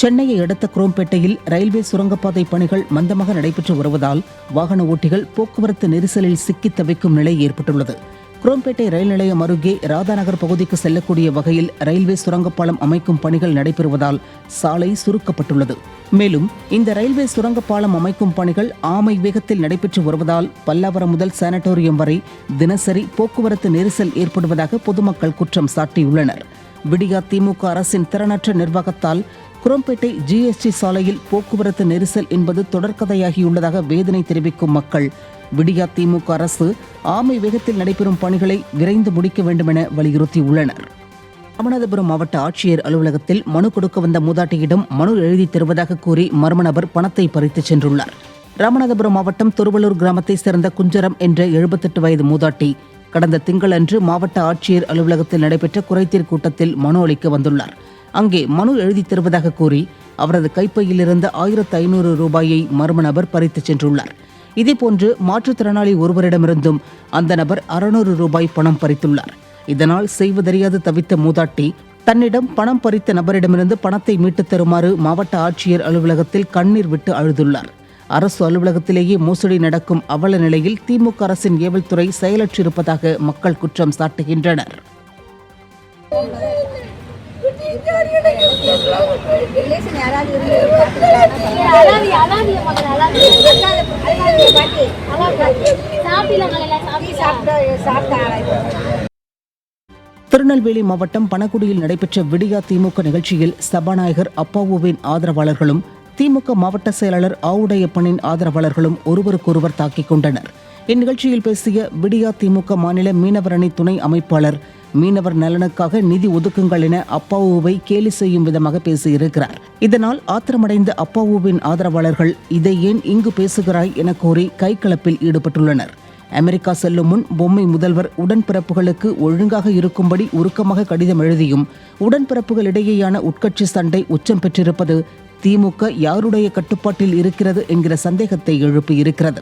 சென்னையை அடுத்த குரோம்பேட்டையில் ரயில்வே சுரங்கப்பாதை பணிகள் மந்தமாக நடைபெற்று வருவதால் வாகன ஓட்டிகள் போக்குவரத்து நெரிசலில் சிக்கித் தவிக்கும் நிலை ஏற்பட்டுள்ளது. குரோம்பேட்டை ரயில் நிலையம் அருகே ராதாநகர் பகுதிக்கு செல்லக்கூடிய வகையில் ரயில்வே சுரங்கப்பாலம் அமைக்கும் பணிகள் நடைபெறுவதால் சாலை சுருக்கப்பட்டுள்ளது. மேலும் இந்த ரயில்வே சுரங்கப்பாலம் அமைக்கும் பணிகள் ஆமை வேகத்தில் நடைபெற்று வருவதால் பல்லாவரம் முதல் சானட்டோரியம் வரை தினசரி போக்குவரத்து நெரிசல் ஏற்படுவதாக பொதுமக்கள் குற்றம் சாட்டியுள்ளனர். விடியா திமுக அரசின் திறனற்ற நிர்வாகத்தால் குரோம்பேட்டை ஜிஎஸ்டி சாலையில் போக்குவரத்து நெரிசல் என்பது தொடர்கதையாகியுள்ளதாக வேதனை தெரிவிக்கும் மக்கள். விடியா திமுக அரசு ஆமை வேகத்தில் நடைபெறும் பணிகளை விரைந்து முடிக்க வேண்டுமென வலியுறுத்தியுள்ளனர். ராமநாதபுரம் மாவட்ட ஆட்சியர் அலுவலகத்தில் மனு கொடுக்க வந்த மூதாட்டியிடம் மனு எழுதி தருவதாக கூறி மர்ம நபர் பணத்தை பறித்துச் சென்றுள்ளார். ராமநாதபுரம் மாவட்டம் துருவலூர் கிராமத்தைச் சேர்ந்த குஞ்சரம் என்ற எழுபத்தெட்டு வயது மூதாட்டி கடந்த திங்களன்று மாவட்ட ஆட்சியர் அலுவலகத்தில் நடைபெற்ற குறைதீர் கூட்டத்தில் மனு அளிக்க வந்துள்ளார். அங்கே மனு எழுதி தருவதாக கூறி அவரது கைப்பையில் இருந்த ஆயிரத்து ஐநூறு ரூபாயை மர்ம நபர் பறித்துச் சென்றுள்ளார். இதேபோன்று மாற்றுத்திறனாளி ஒருவரிடமிருந்தும் அந்த நபர் அறுநூறு ரூபாய் பணம் பறித்துள்ளார். இதனால் செய்வதறியாது தவித்த மூதாட்டி தன்னிடம் பணம் பறித்த நபரிடமிருந்து பணத்தை மீட்டுத் தருமாறு மாவட்ட ஆட்சியர் அலுவலகத்தில் கண்ணீர் விட்டு அழுதுள்ளார். அரசு அலுவலகத்திலேயே மோசடி நடக்கும் அவல நிலையில் திமுக அரசின் ஏவல் துறை செயலற்றிருப்பதாக மக்கள் குற்றம் சாட்டுகின்றனர். ரிலேஷன் யாராவது பாட்டி சாப்பிடலாம் சாப்பிட்டா திருநெல்வேலி மாவட்டம் பணக்குடியில் நடைபெற்ற விடியா திமுக நிகழ்ச்சியில் சபாநாயகர் அப்பாவுவின் ஆதரவாளர்களும் திமுக மாவட்ட செயலாளர் ஆவுடையப்பனின் ஆதரவாளர்களும் ஒருவருக்கொருவர் தாக்கிக் கொண்டனர். இந்நிகழ்ச்சியில் பேசிய விடியா திமுக மாநில மீனவர் அணி துணை அமைப்பாளர் மீனவர் நலனுக்காக நிதி ஒதுக்குங்கள் என அப்பாவுவை கேலி செய்யும் விதமாக பேசியிருக்கிறார். இதனால் ஆத்திரமடைந்த அப்பாவுவின் ஆதரவாளர்கள் இதை ஏன் இங்கு பேசுகிறாய் என கோரி கைகலப்பில் ஈடுபட்டுள்ளனர். அமெரிக்கா செல்லும் முன் பொம்மை முதல்வர் உடன்பிறப்புகளுக்கு ஒழுங்காக இருக்கும்படி உருக்கமாக கடிதம் எழுதியும் உடன்பிறப்புகளிடையேயான உட்கட்சி சண்டை உச்சம் பெற்றிருப்பது திமுக யாருடைய கட்டுப்பாட்டில் இருக்கிறது என்கிற சந்தேகத்தை எழுப்பியிருக்கிறது.